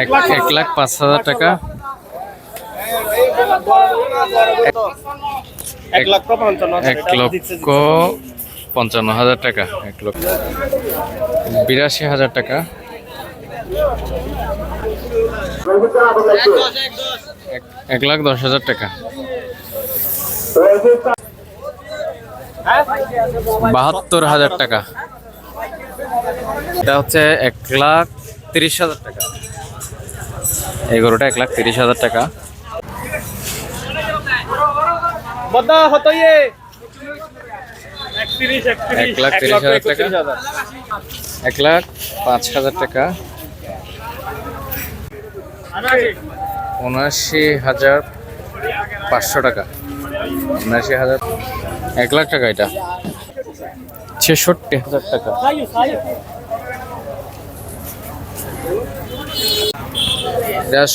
এক লাখ পাঁচ হাজার টাকা। এক লক্ষ পঞ্চান্ন হাজার, টাকা এক লক্ষ। বিরাশি হাজার টাকা। এক লাখ দশ হাজার টাকা। বাহাত্তর হাজার টাকা। এটা হচ্ছে এক লাখ তিরিশ হাজার টাকা। এই গরুটা এক লাখ তিরিশ হাজার টাকা। এক লাখ তিরিশ হাজার টাকা। এক লাখ পাঁচ হাজার টাকা। উনআশি হাজার পাঁচশো টাকা। উনআশি হাজার এক লাখ টাকা এটা। ছেষট্টি হাজার টাকা।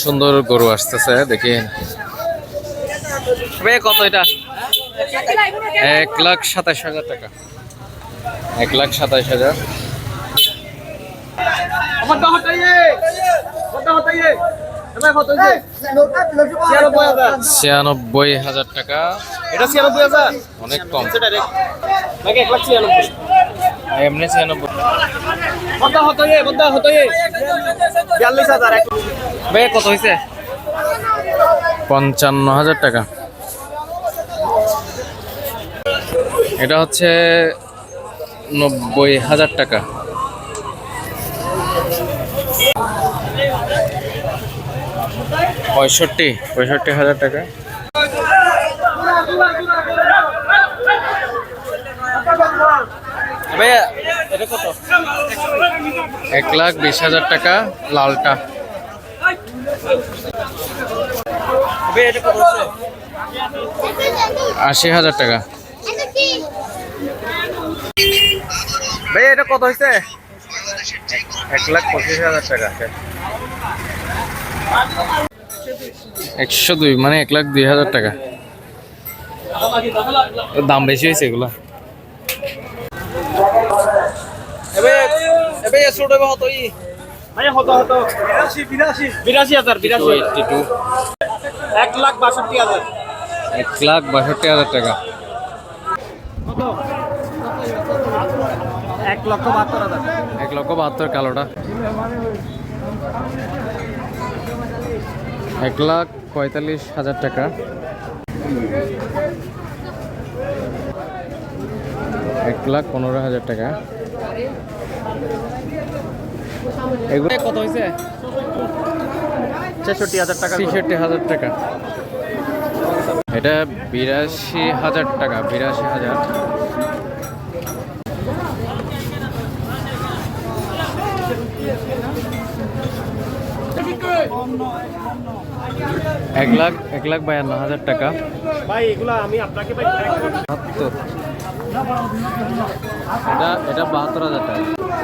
সুন্দর গরু আসতেছে দেখি। কত এটা? এক লাখ সাতাশ হাজার টাকা। এক লাখ সাতাশ হাজার। ছিয়ানব্বই হাজার টাকা। এটা ছিয়ানব্বই হাজার। অনেক কম। এক লাখ ছিয়ানব্বই? এমনি ছিয়ানব্বই বদ্দা হতো ইয়ে বদ্দা হতো ইয়ে বিয়াল্লিশ হাজার ভাই কত হয়েছে পঞ্চান্ন হাজার টাকা। এটা হচ্ছে নব্বই হাজার টাকা। পঁয়ষট্টি পঁয়ষট্টি হাজার টাকা। ভাইয়া এটা কত? এক লাখ বিশ হাজার টাকা লালটা। আশি হাজার টাকা। ভাই এটা কত হয়েছে এক লাখ পঁচিশ হাজার টাকা। একশো দুই মানে এক লাখ দুই হাজার টাকা। দাম বেশি হয়েছে এগুলো। ছোট এবে ই। ভাই হতো হতো। বিরাশি বিরাশি। বিরাশি হাজার বিরাশি। এইটটি টু এক লাখ বাষট্টি হাজার। এক লাখ বাষট্টি হাজার টাকা। কত? এক লক্ষ বাহাত্তর হাজার। এক লক্ষ বাহাত্তর কালোটা। এক লাখ পঁয়তাল্লিশ হাজার টাকা। এক লাখ পনেরো হাজার টাকা। এগুলো কত হয়েছে ছেষট্টি হাজার টাকা। ছেষট্টি হাজার টাকা। এটা বিরাশি হাজার টাকা বিরাশি হাজার। এক লাখ এক লাখ বায়ান্ন হাজার টাকা। ভাই এগুলা আমি আপনাকে বাহাত্তর এটা এটা বাহাত্তর হাজার টাকা।